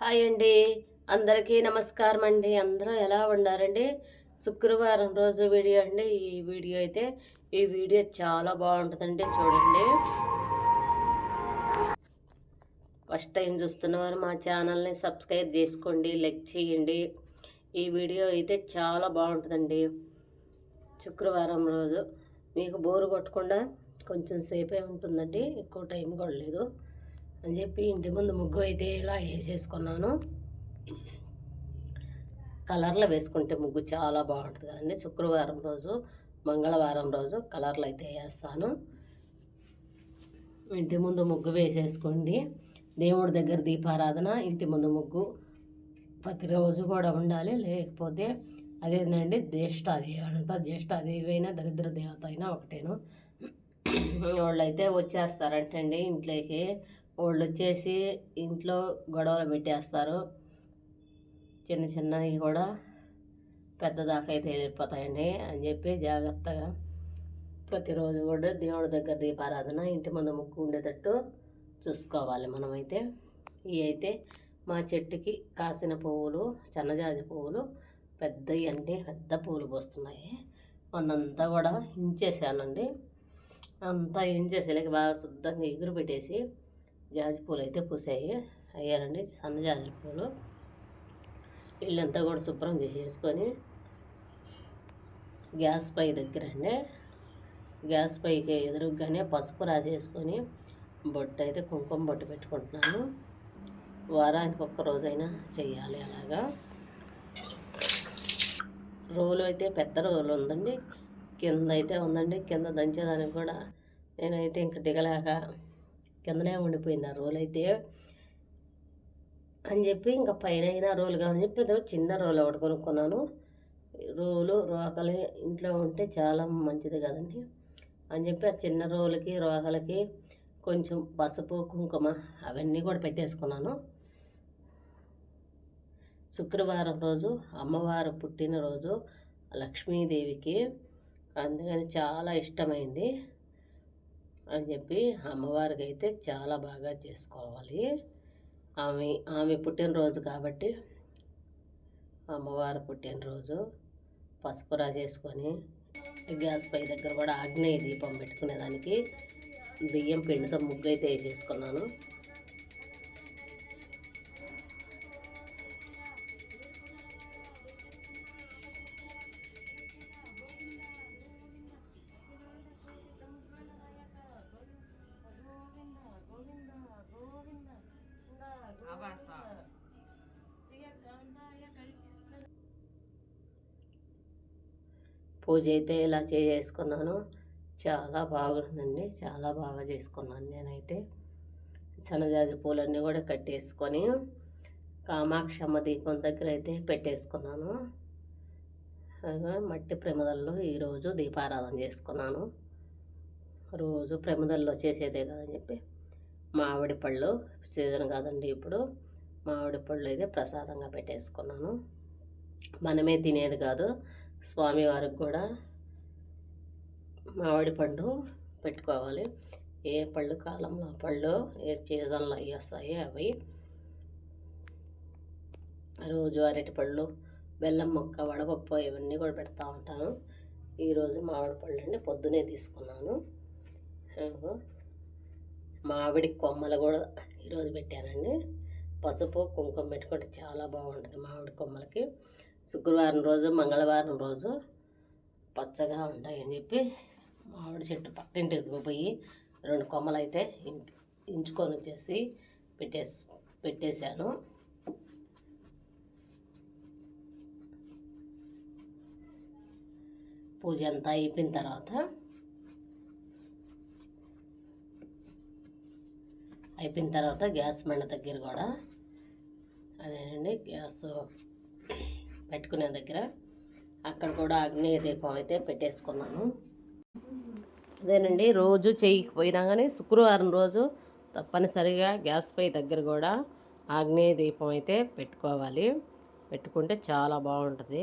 Hi అండి. అందరికీ నమస్కారం అండి. అందరూ ఎలా ఉండారండి? శుక్రవారం రోజు వీడియో అండి. ఈ వీడియో అయితే ఈ వీడియో చాలా బాగుంటుందండి. చూడండి. ఫస్ట్ టైం చూస్తున్నవారు మా ఛానల్ని సబ్స్క్రైబ్ చేసుకోండి లైక్ చేయండి. ఈ వీడియో అయితే చాలా బాగుంటుందండి. శుక్రవారం రోజు. మీకు బోరు కొట్టకుండా కొంచెం సేపే ఉంటుందండి. ఎక్కువ టైం కూడా లేదు. అని చెప్పి ఇంటి ముందు ముగ్గు అయితే ఇలా వేసేసుకున్నాను. కలర్లో వేసుకుంటే ముగ్గు చాలా బాగుంటుంది కదండి. శుక్రవారం రోజు మంగళవారం రోజు కలర్లు అయితే వేస్తాను. ఇంటి ముందు ముగ్గు వేసేసుకోండి. దేవుడి దగ్గర దీపారాధన ఇంటి ముందు ముగ్గు ప్రతిరోజు కూడా ఉండాలి. లేకపోతే అదేనండి జ్యేష్ఠాదేవి అంట జ్యేష్ఠాదేవి అయినా దరిద్ర దేవత అయినా ఒకటేను. వాళ్ళు అయితే వచ్చేస్తారంటండి ఇంట్లోకి. వాళ్ళు వచ్చేసి ఇంట్లో గొడవలు పెట్టేస్తారు. చిన్న చిన్నవి కూడా పెద్దదాకా అయితే వెళ్ళిపోతాయండి అని చెప్పి జాగ్రత్తగా ప్రతిరోజు కూడా దేవుడి దగ్గర దీపారాధన ఇంటి ముందు ముక్కు ఉండేటట్టు చూసుకోవాలి మనమైతే. ఇవి అయితే మా చెట్టుకి కాసిన పువ్వులు సన్నజాజి పువ్వులు పెద్దవి అంటే పెద్ద పువ్వులు పోస్తున్నాయి. మొన్నంతా కూడా ఇంచేసానండి అంతా ఇంచేసి బాగా శుద్ధంగా ఎగురు పెట్టేసి జాజి పూలు అయితే పూసాయి. అయ్యారండి సన్న జాజి పూలు. ఇల్లంతా కూడా శుభ్రం చేసేసుకొని గ్యాస్ పై దగ్గర అండి గ్యాస్ పైకి ఎదురుగానే పసుపు రాసేసుకొని బొట్టు అయితే కుంకుమ బొట్టు పెట్టుకుంటున్నాను. వారానికి ఒక్క రోజైనా చేయాలి అలాగా. రోలు అయితే పెద్ద రోలు ఉందండి. కింద అయితే ఉందండి. కింద దంచేదానికి కూడా నేనైతే ఇంక దిగలేక కిందనే ఉండిపోయింది ఆ రోల్ అయితే అని చెప్పి ఇంకా పైన అయినా రోలు కావాలని చెప్పి ఏదో చిన్న రోల్ ఒకటి కొనుక్కున్నాను. రోలు రోకలి ఇంట్లో ఉంటే చాలా మంచిది కదండి. అని చెప్పి ఆ చిన్న రోలుకి రోకలకి కొంచెం పసుపు కుంకుమ అవన్నీ కూడా పెట్టేసుకున్నాను. శుక్రవారం రోజు అమ్మవారు పుట్టినరోజు లక్ష్మీదేవికి. అందుకని చాలా ఇష్టమైంది. అని చెప్పి అమ్మవారికి అయితే చాలా బాగా చేసుకోవాలి. ఆమె ఆమె పుట్టినరోజు కాబట్టి అమ్మవారు పుట్టినరోజు పసుపు రాసేసుకొని గ్యాస్ పై దగ్గర కూడా ఆగ్నేయ దీపం పెట్టుకునేదానికి బియ్యం పిండితో ముగ్గు అయితే వేసేసుకున్నాను. పూజ అయితే ఇలా చేసుకున్నాను. చాలా బాగుందండి. చాలా బాగా చేసుకున్నాను నేనైతే. సన్నజాజి పూలన్నీ కూడా కట్టేసుకొని కామాక్షమ్మ దీపం దగ్గర అయితే పెట్టేసుకున్నాను. మట్టి ప్రమిదల్లో ఈరోజు దీపారాధన చేసుకున్నాను. రోజు ప్రమిదల్లో చేసేదే కదని చెప్పి. మామిడి పళ్ళు సీజన్ కాదండి ఇప్పుడు. మామిడి పళ్ళు అయితే ప్రసాదంగా పెట్టేసుకున్నాను. మనమే తినేది కాదు. స్వామివారికి కూడా మామిడి పండు పెట్టుకోవాలి. ఏ పళ్ళు కాలంలో పళ్ళు ఏ సీజన్లో అవి వస్తాయి అవి. రోజు అరటి పళ్ళు బెల్లం మొక్క వడపప్పు ఇవన్నీ కూడా పెడతా ఉంటాను. ఈరోజు మామిడి పళ్ళు అండి పొద్దునే తీసుకున్నాను. మామిడి కొమ్మలు కూడా ఈరోజు పెట్టానండి. పసుపు కుంకుమ పెట్టుకుంటే చాలా బాగుంటుంది మామిడి కొమ్మలకి. శుక్రవారం రోజు మంగళవారం రోజు పచ్చగా ఉంటాయని చెప్పి మామిడి చెట్టు పక్కింటికి పోయి రెండు కొమ్మలు అయితే ఇంచుకొని వచ్చేసి పెట్టేసి పెట్టేశాను. పూజ అంతా అయిపోయిన తర్వాత అయిపోయిన తర్వాత గ్యాస్ మండ దగ్గర కూడా అదేనండి గ్యాస్ పెట్టుకునే దగ్గర అక్కడ కూడా ఆగ్నేయ దీపం అయితే పెట్టేసుకున్నాను. అదేనండి రోజు చేయకపోయినా కానీ శుక్రవారం రోజు తప్పనిసరిగా గ్యాస్ పై దగ్గర కూడా ఆగ్నేయ దీపం అయితే పెట్టుకోవాలి. పెట్టుకుంటే చాలా బాగుంటుంది.